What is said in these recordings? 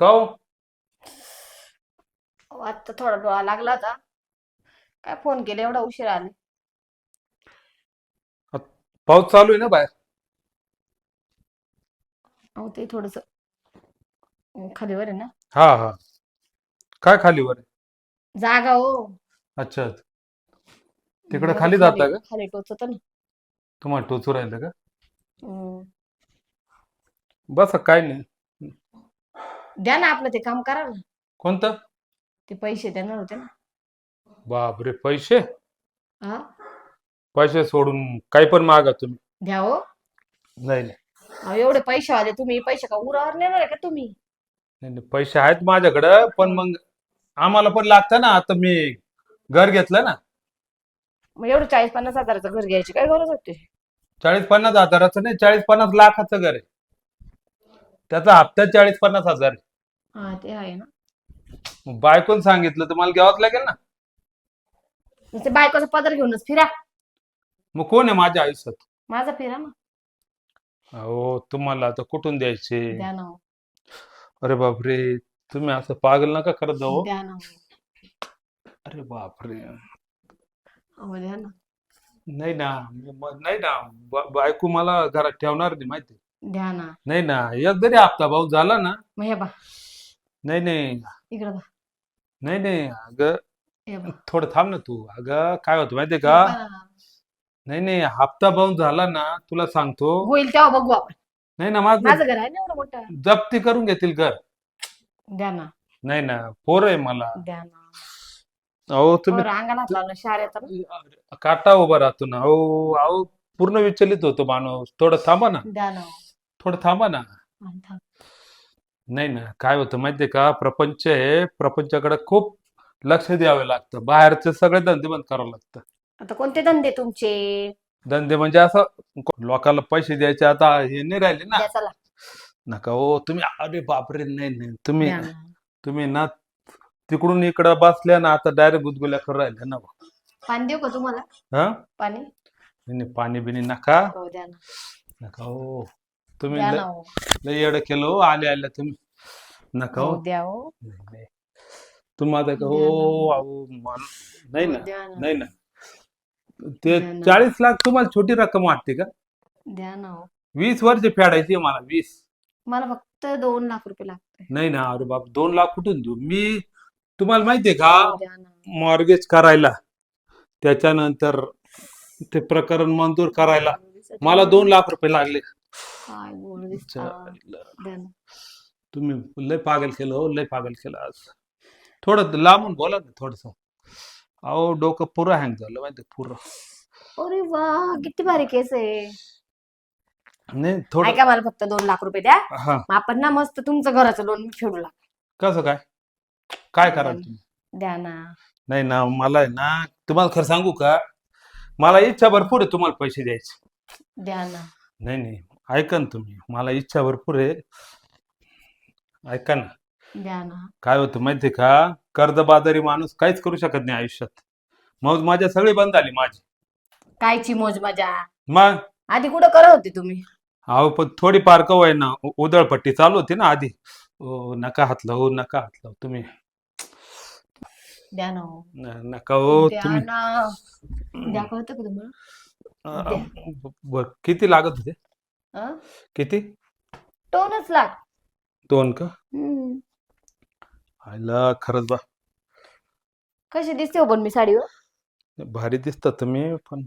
का हो? आत्ता थोडा डोळा लागला होता काय फोन केला एवढा उशीर आले? पाऊस चालू आहे ना बाहेर? अहो ते थोडस खालीवर आहे ना. हा हा. काय खाली वर जागा हो. अच्छा तिकडे खाली जाता का? खाली टोचत ना. तुम्हाला टोचू राहिलं का? हम्म. बस काय नाही. द्या ना आपलं ते काम करा ना. कोणतं? ते पैसे देणार होते ना. बापरे पैसे? हा. पैसे सोडून काही पण मागा तुम्ही. द्या हो. नाही नाही. अहो, एवढे पैसे आले तुम्ही पैसे का उरावर नेणार आहे का तुम्ही? नाही, नाही, पैसे आहेत माझ्याकडं पण मग आम्हाला पण लागतं ना आता मी घर घेतलं ना. मग एवढं चाळीस पन्नास हजाराचं घर घ्यायची काय गरज होती? चाळीस पन्नास हजाराचं नाही चाळीस पन्नास लाखाचं घर आहे. त्याचा हप्ता चाळीस पन्नास हजार आहे. हा ते आहे ना. मग बायकोन सांगितलं तर मला घ्यावंच लागेल ना? नुसते बायकोचा पदर घेऊनच फिरा. मग कोण आहे माझ्या आयुष्यात? माझा फिरा ना. अहो तुम्हाला आता कुठून द्यायचे? द्या ना हो. अरे बापरे तुम्ही असं पागल नका करत जाऊ. द्या ना हो. अरे बापरे. अहो द्या ना. नाही ना म- नाही ना बा- बायको मला घरात ठेवणार नाही माहिती द्या ना. नाही ना एक जरी हप्ता भाऊ झाला ना मग हे बा नाही नाही. इकडं नाही नाही. अगं हे थोडं थांब ना तू. अगं काय होतं माहितीये का. नाही नाही. हप्ता भाऊ झाला ना तुला सांगतो. होईल तेव्हा बघू आपण. नाही ना माझं माझं घर आहे ना एवढं मोठं? जप्ती करून घेतील घर. द्या ना. नाही ना पोर आहे मला. द्या ना. अहो तुम्ही बरं, लावलं शाळेत काटा उभा राहतो ना. अहो अहो पूर्ण विचलित होतो माणूस. थोडं थांबा ना. द्या ना. थोडं थांबा ना. आणि थांब. नाही ना काय होतं माहितीये का? प्रपंच आहे प्रपंचाकडे खूप लक्ष द्यावे लागतं. बाहेरचे सगळे धंदे बंद करावं लागतं आता कोणते धंदे तुमचे? धंदे म्हणजे असं लोकांना पैसे द्यायचे आता हे नाही राहिले ना. द्या चला. नका हो तुम्ही अरे बापरे नाही नाही. तुम्ही द्या ना. तुम्ही ना तिकडून इकडं बसल्या ना आता डायरेक्ट गुदगुल्या करून राहिल्या ना पाणी देऊ का तुम्हाला? हा? पाणी? नाही, नाही, पाणी बिनी नका. हो द्या ना. नका हो. तुम्ही द्या लय ना हो. लय केलं हो आले आले तुम्ही. नका हो. हो द्या हो. नाही, नाही. तुम्ही आता का हो. अहो, मान- नाही हो, ना द्या ना. नाही ना. ते द्या ना. चाळीस लाख तुम्हाला छोटी रक्कम वाटते का? द्या ना हो. वीस वर्ष फेडायची आहे मला वीस. मला फक्त दोन लाख रुपये लागते नाही ना अरे बाप दोन लाख कुठून देऊ? मी तुम्हाला माहितीये का द्या ना. मॉर्गेज करायला त्याच्यानंतर ते प्रकरण मंजूर करायला मला दोन लाख रुपये लागले. काय गोड दिसता द्या ना तुम्ही लय पागल केलं हो लय पागल केलं आज थोडं लांबून बोला ना थोडस अहो डोकं पुरं हँग झालं माहिती पुरं अरे वा किती भारी केस आहे नाही थोडं ऐका मला फक्त दोन लाख रुपये द्या हा मग आपण ना मस्त तुमचं घराचं लोन फेडू लाग कसं काय काय कराल तुम्ही द्या ना नाही ना मला आहे ना तुम्हाला खरं सांगू का मला इच्छा भरपूर आहे तुम्हाला पैसे द्यायचे द्या ना नाही नाही ऐका ना तुम्ही मला इच्छा भरपूर आहे. ऐका ना. द्या ना. काय होतं माहितीये का? कर्जबाजारी माणूस काहीच करू शकत नाही आयुष्यात. मग माझ्या सगळी बंद झाली माझी. कायची मोज मजा मग? आधी कुठं करत होते तुम्ही? अहो पण थोडी पार का होय ना उ- उधळपट्टी चालू होती ना आधी. ओ नका हात लावू नका हात लावू तुम्ही. द्या ना हो. न- नका हो द्या तुम्ही. ना. द्या कळतं का तुम्हाला? अ, बर किती लागत होते? अं? किती? दोनच लाख. दोन का? हम्म. खरंच बा. कशी दिसते हो पण मी साडीवर? भारी दिसतात तुम्ही पण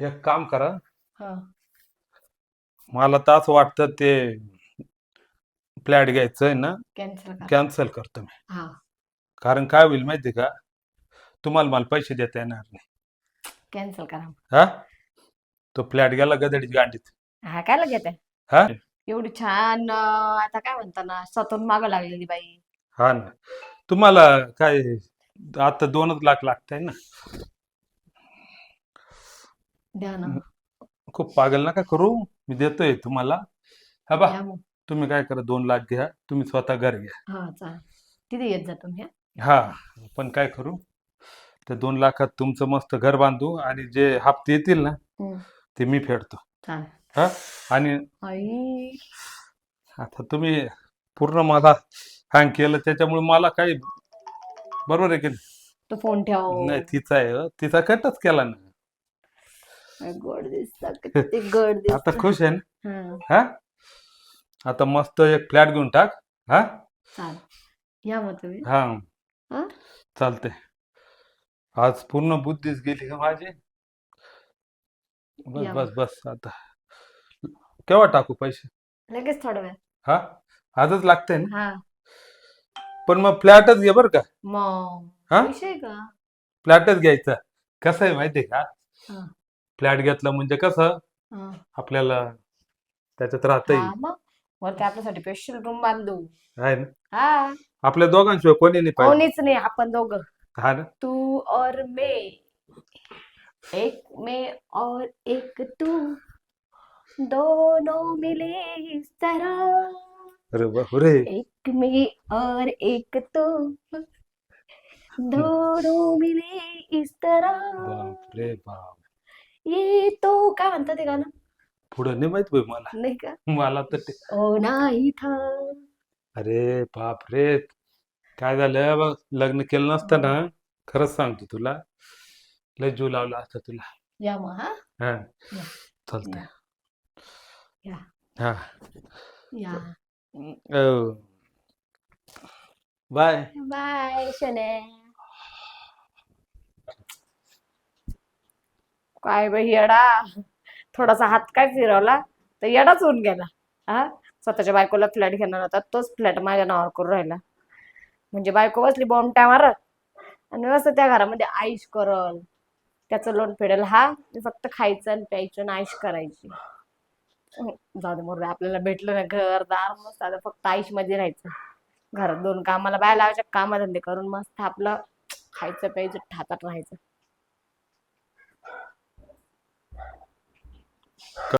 एक काम करा. हा. मला तर असं वाटतं ते फ्लॅट घ्यायचं आहे ना कॅन्सल करा. कॅन्सल करतो मी. हा. कारण काय होईल माहिती का? तुम्हाला मला पैसे देता येणार नाही. कॅन्सल करा. हा? तो फ्लॅट गेला गदडीच गांडीत हा काय लगेच आहे? हा? एवढी छान अं, आता काय म्हणता ना स्वतःहून मागं लागलेली बाई. हा ना. तुम्हाला काय आता दोनच लाख लागताय ना? द्या ना. खूप पागल नका करू. मी देतोय तुम्हाला. हा बा द्या मग. तुम्ही काय करा दोन लाख घ्या. तुम्ही स्वतः घर घ्या. हा चालेल. तिथे येत जा तुम्ही हा? हा आपण काय करू? त्या दोन लाखात तुमचं मस्त घर बांधू आणि जे हप्ते येतील ना हम्म. ते मी फेडतो. चालेल हा? आणि आई. आता तुम्ही पूर्ण मला हँग केलं त्याच्यामुळे मला काही बरोबर आहे की नाही? तो फोन ठेव नाही तिचा आहे हो. तिचा कटच केला ना. काय गोड दिसत किती गोड आता दिसत. खुश आहे ना? हा? आता मस्त एक फ्लॅट घेऊन टाक. हा? या मग तुम्ही. हा. हा? चालते आज पूर्ण बुद्धीच गेली का माझी? बस या बस बस. आता केव्हा टाकू पैसे? लगेच थोडा वेळ हा? आजच लागते ना? हा. पण मग फ्लॅटच घे बरं का. मग. हा? विषय का? फ्लॅटच घ्यायचा. कसं आहे माहितीये का? हा. फ्लॅट घेतला म्हणजे कसं? हा. आपल्याला त्याच्यात राहता हा, येईल मग वरती आपल्यासाठी स्पेशल रूम बांधू? आहे ना? हा. आपल्या दोघांशिवाय कोणी नाही पाहिजे. कोणीच नाही आपण दोघं. हा ना? तू और मैं. एक मैं और एक तू। दोनों मिले इस तरह अरे एक मैं और एक तू। दोनों मिले इस तरह। बापरे बाप। ये तो काय म्हणतात ते गाणं पुढं नाही माहीत बाई मला. नाही का? मला तर ते ओ नाही था। अरे बापरे काय झालं? बघ लग्न केलं नसतं ना खरंच सांगतो तुला. लय जीव लावला असता तुला. या मग हा? हा. या. चालतंय. या. हा. या. बाय. बाय शने. काय बाई येडा. थोडासा हात काय फिरवला तर येडाच होऊन गेला. हा? स्वतःच्या बायकोला फ्लॅट घेणार होता तोच फ्लॅट माझ्या नावावर करून राहिला. म्हणजे बायको बसली बॉम्ब मारत आणि असं त्या घरामध्ये आईश करल. त्याचं लोन फेडेल. हा फक्त खायचं आणि प्यायचं आणि आईश करायची. जाऊ दे आपल्याला भेटलं ना घर दार मस्त. आता फक्त आईशमध्ये राहायचं. घरात दोन कामाला बाय लावायच्या कामधंदे करून मस्त आपलं खायचं प्यायचं ठातात राहायचं.